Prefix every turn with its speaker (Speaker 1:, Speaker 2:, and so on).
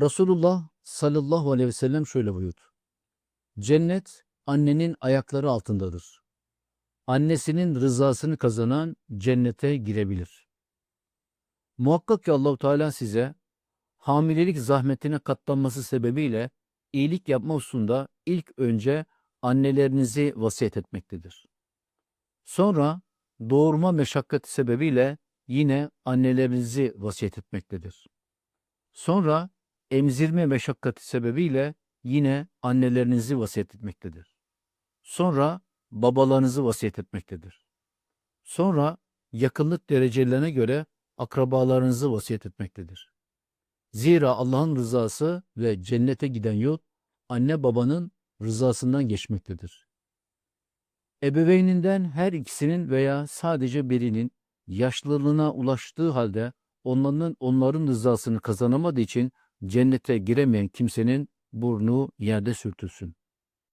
Speaker 1: Resulullah sallallahu aleyhi ve sellem şöyle buyurdu. Cennet annenin ayakları altındadır. Annesinin rızasını kazanan cennete girebilir. Muhakkak ki Allahu Teala size hamilelik zahmetine katlanması sebebiyle iyilik yapma hususunda ilk önce annelerinizi vasiyet etmektedir. Sonra doğurma meşakkati sebebiyle yine annelerinizi vasiyet etmektedir. Sonra emzirme meşakkati sebebiyle yine annelerinizi vasiyet etmektedir. Sonra babalarınızı vasiyet etmektedir. Sonra yakınlık derecelerine göre akrabalarınızı vasiyet etmektedir. Zira Allah'ın rızası ve cennete giden yol anne babanın rızasından geçmektedir. Ebeveyninden her ikisinin veya sadece birinin yaşlılığına ulaştığı halde onların onların rızasını kazanamadığı için cennete giremeyen kimsenin burnu yerde sürtülsün.